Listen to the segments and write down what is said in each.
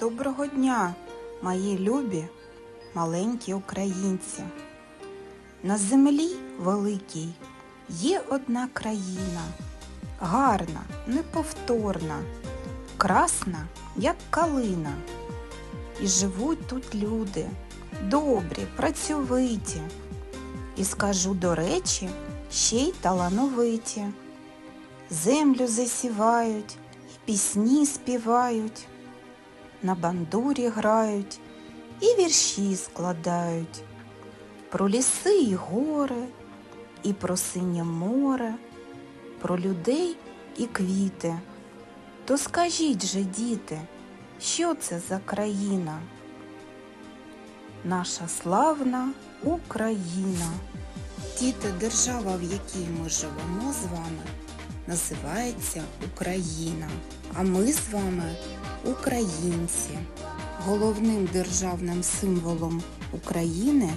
Доброго дня, мої любі маленькі українці. На землі великій є одна країна, гарна, неповторна, красна, як калина. І живуть тут люди, добрі, працьовиті. І скажу до речі, ще й талановиті. Землю засівають, пісні співають на бандурі грають і вірші складають про ліси і гори, і про синє море, про людей і квіти. То скажіть же, діти, що це за країна? Наша славна Україна. Діти, держава, в якій ми живемо з вами, називається Україна. А ми з вами українці. Головним державним символом України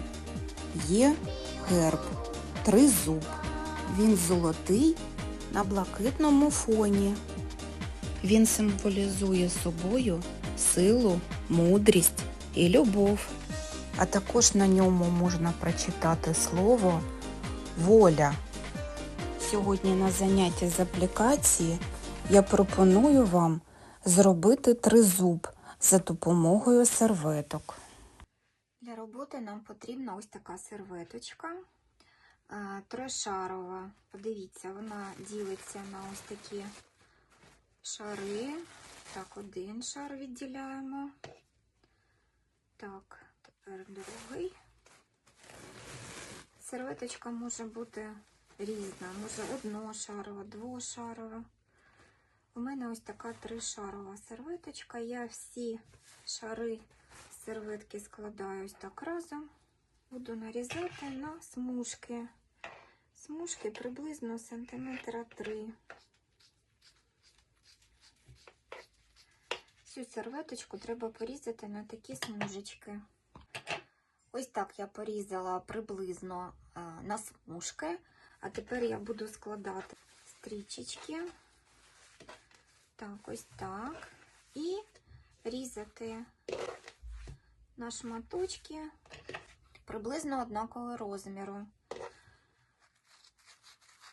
є герб тризуб. Він золотий на блакитному фоні. Він символізує собою силу, мудрість і любов. А також на ньому можна прочитати слово воля. Сьогодні на занятті з аплікації я пропоную вам зробити тризуб за допомогою серветок. Для роботи нам потрібна ось така серветочка е, трошарова. Подивіться, вона ділиться на ось такі шари. Так, один шар відділяємо. Так, тепер другий. Серветочка може бути різна, може одношарова, двошарова. У мене ось така тришарова серветочка. Я всі шари серветки складаю ось так разом. Буду нарізати на смужки. Смужки приблизно сантиметра 3. Всю серветочку треба порізати на такі смужечки. Ось так я порізала приблизно на смужки. А тепер я буду складати стрічечки. Так, ось так. І різати на шматочки приблизно однакового розміру.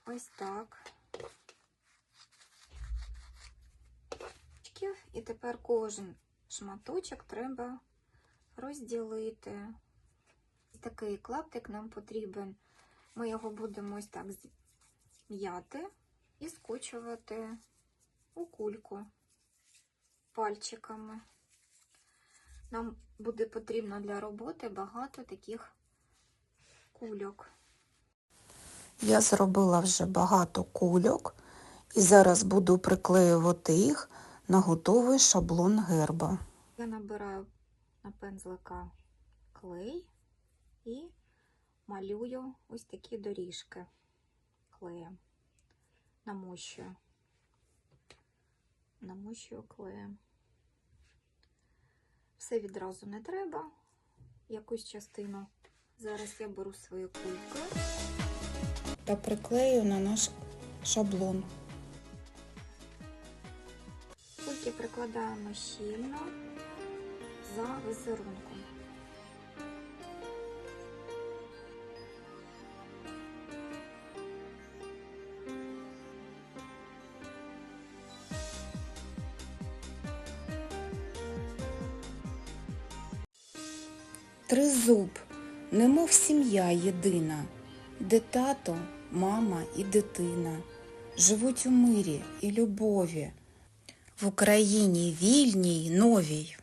Ось так. І тепер кожен шматочок треба розділити. Такий клаптик нам потрібен. Ми його будемо ось так зм'яти і скочувати у кульку пальчиками. Нам буде потрібно для роботи багато таких кульок. Я зробила вже багато кульок і зараз буду приклеювати їх на готовий шаблон герба. Я набираю на пензлика клей малюю ось такі доріжки клеєм. Намощую. Намощую клеєм. Все відразу не треба, якусь частину. Зараз я беру свою кульку. Та приклею на наш шаблон. Кульки прикладаємо щільно за візерунком. Тризуб, немов сім'я єдина, де тато, мама і дитина живуть у мирі і любові в Україні вільній, новій.